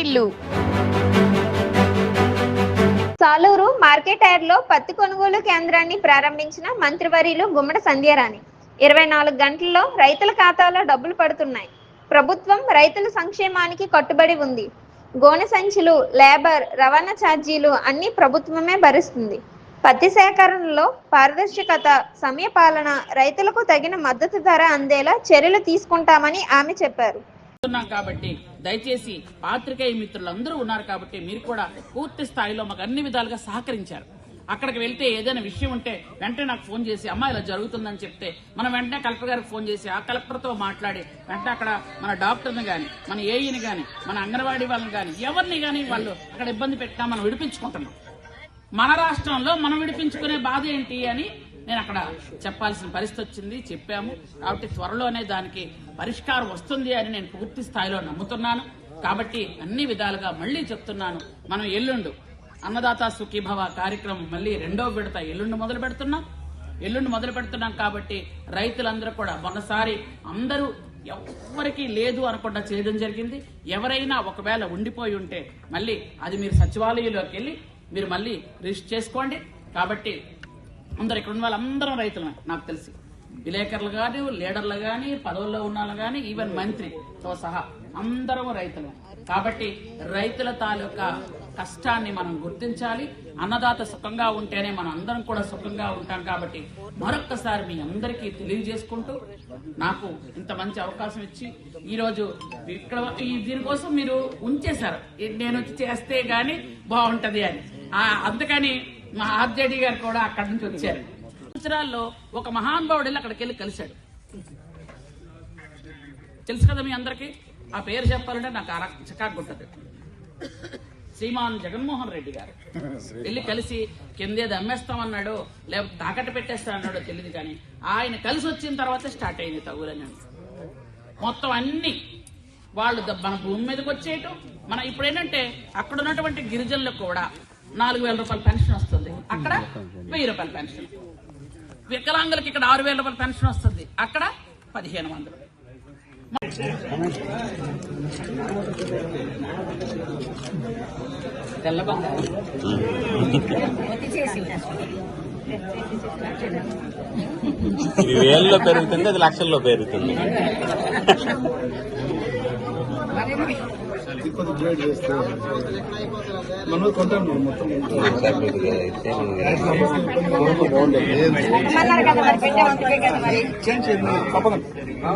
వారిల్లు Saluru market యార్డ్లో పత్తి కొనుగోలు కేంద్రాన్ని ప్రారంభించిన మంత్రివర్యులు గుమ్మడ సంధ్యారాణి. ఇరవై నాలుగు గంటల్లో రైతుల ఖాతాలో డబ్బులు పడుతున్నాయి. ప్రభుత్వం రైతుల సంక్షేమానికి కట్టుబడి ఉంది. గోనె సంచులు లేబర్ రవాణా ఛార్జీలు అన్ని ప్రభుత్వమే భరిస్తుంది. పత్తి సేకరణలో పారదర్శకత సమయపాలన రైతులకు తగిన మద్దతు ధర అందేలా చర్యలు తీసుకుంటామని ఆమె చెప్పారు. ఉన్నాం కాబట్టి దయచేసి పాత్రికేయ మిత్రులందరూ ఉన్నారు కాబట్టి మీరు కూడా పూర్తి స్థాయిలో మాకు అన్ని విధాలుగా సహకరించారు. అక్కడికి వెళ్తే ఏదైనా విషయం ఉంటే వెంటనే నాకు ఫోన్ చేసి అమ్మా ఇలా జరుగుతుందని చెప్తే మనం వెంటనే కలెక్టర్ గారికి ఫోన్ చేసి ఆ కలెక్టర్తో మాట్లాడి వెంటనే అక్కడ మన డాక్టర్ని గాని మన ఏఈని గాని మన అంగన్వాడీ వాళ్ళని కాని ఎవరిని గాని వాళ్ళు అక్కడ ఇబ్బంది పెట్టినా మనం విడిపించుకుంటున్నాం. మన రాష్ట్రంలో మనం విడిపించుకునే బాధ ఏంటి అని నేను అక్కడ చెప్పాల్సిన పరిస్థితి వచ్చింది చెప్పాము. కాబట్టి త్వరలోనే దానికి పరిష్కారం వస్తుంది అని నేను పూర్తి స్థాయిలో నమ్ముతున్నాను. కాబట్టి అన్ని విధాలుగా మళ్ళీ చెప్తున్నాను. మనం ఎల్లుండు అన్నదాత సుఖీభవ కార్యక్రమం మళ్ళీ రెండో విడత ఎల్లుండి మొదలు పెడుతున్నాం. ఎల్లుండి మొదలు పెడుతున్నాం కాబట్టి రైతులందరూ కూడా మొన్నసారి అందరూ ఎవరికి లేదు అనకుండా చేయడం జరిగింది. ఎవరైనా ఒకవేళ ఉండిపోయి ఉంటే మళ్ళీ అది మీరు సచివాలయంలోకి వెళ్ళి మీరు మళ్ళీ రిజిస్టర్ చేసుకోండి. కాబట్టి అందరు ఇక్కడ ఉన్న వాళ్ళందరం రైతులమే నాకు తెలిసి. విలేకరులు కానీ లీడర్లు కానీ పదవుల్లో ఉన్న వాళ్ళు కానీ ఈవెన్ మంత్రితో సహా అందరం రైతులమే. కాబట్టి రైతుల తాలూకా కష్టాన్ని మనం గుర్తించాలి అన్నదాత సుఖంగా ఉంటేనే మనం అందరం కూడా సుఖంగా ఉంటాం కాబట్టి మరొక్కసారి మీ అందరికీ తెలియజేసుకుంటూ నాకు ఇంత మంచి అవకాశం ఇచ్చి ఈరోజు ఇక్కడ దీనికోసం మీరు ఉంచేశారు. నేను చేస్తే గాని బాగుంటది అని. అందుకని మా ఆర్జేడీ గారు కూడా అక్కడి నుంచి వచ్చారు. సంవత్సరాల్లో ఒక మహానుభావుడు వెళ్ళి అక్కడికి వెళ్ళి కలిశాడు. తెలుసు కదా మీ అందరికి? ఆ పేరు చెప్పాలంటే నాకు అర చికాకు ఉంటుంది. శ్రీమాన్ జగన్మోహన్ రెడ్డి గారు. వెళ్ళి కలిసి కిందేది అమ్మేస్తామన్నాడు లేకపోతే తాకట్టు పెట్టేస్తా అన్నాడో తెలియదు కానీ ఆయన కలిసి వచ్చిన తర్వాత స్టార్ట్ అయింది తగులని మొత్తం అన్ని వాళ్ళు మన భూమి మీదకి వచ్చేయటం. మన ఇప్పుడు ఏంటంటే అక్కడ ఉన్నటువంటి గిరిజనులకు కూడా నాలుగు వేల రూపాయల పెన్షన్ వస్తుంది. అక్కడ వెయ్యి రూపాయల పెన్షన్. వికలాంగులకి ఇక్కడ ఆరు వేల రూపాయల పెన్షన్ వస్తుంది. అక్కడ పదిహేను వందలు. ఇది వేల్లో పెరుగుతుంది అది లక్షల్లో పెరుగుతుంది. కొద్ది గ్రేడ్ చేస్తే మనం కొంటాం మనం మొత్తం. చేంజ్ చేయండి